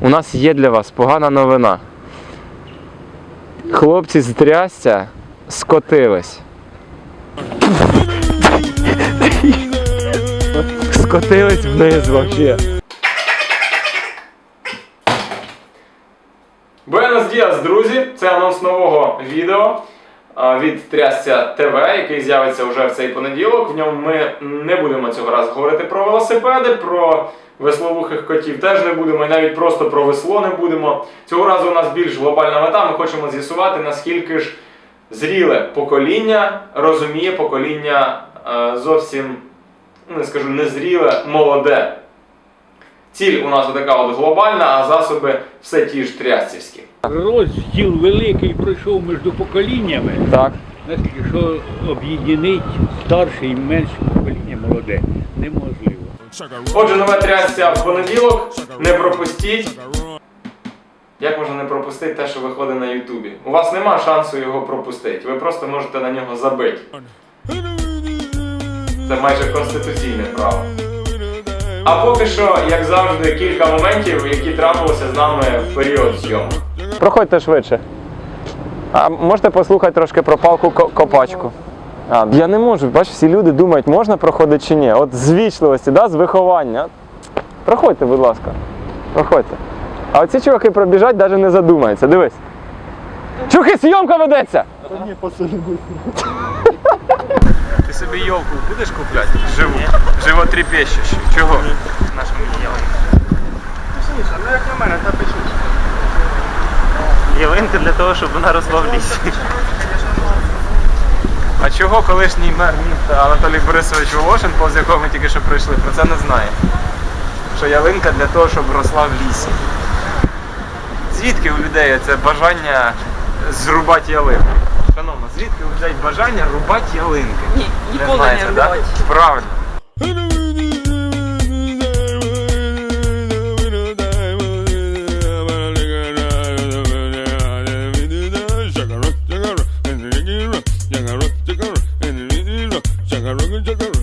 у нас є для вас погана новина. Хлопці з трясця скотились. Скотились вниз вообще. Буенос діас, друзі! Це анонс нового відео від Трясця ТВ, який з'явиться вже в цей понеділок. В ньому ми не будемо цього разу говорити про велосипеди, про весловухих котів теж не будемо, і навіть просто про весло не будемо. Цього разу у нас більш глобальна мета. Ми хочемо з'ясувати, наскільки ж зріле покоління розуміє покоління е, зовсім, ну, не скажу, незріле, молоде. Ціль у нас така от глобальна, а засоби все ті ж трясцівські. Розділ великий пройшов між поколіннями, Так. наскільки що об'єднить старше і менше покоління молоде неможливо. Отже, нове трясця в понеділок. Не пропустіть. Як можна не пропустити те, що виходить на Ютубі? У вас нема шансу його пропустити. Ви просто можете на нього забити. Це майже конституційне право. А поки що, як завжди, кілька моментів, які трапилися з нами в період зйомок. Проходьте швидше. А можете послухати трошки про палку копачку? А, я не можу, бачиш, всі люди думають, можна проходити чи ні. От з вічливості, да, з виховання. Проходьте, будь ласка. Проходьте. А оці чуваки пробіжать, навіть не задумаються. Дивись. Чухи, зйомка ведеться! Ти собі йолку будеш купляти? Живу. Животрепещущу. Чого? Нашу мені Ну як на мене, та пишуть. Ялинка для того, щоб вона росла в лісі. Чого колишній мер міста Анатолій Борисович Волошин, повз якого ми тільки що прийшли, про це не знає? Що ялинка для того, щоб росла в лісі. Звідки у людей це бажання зрубати ялинку? Шановно, звідки у людей бажання рубати ялинки? Ні, ніколи знаєте, не да? рубати. Правильно. ring, ring, ring, ring.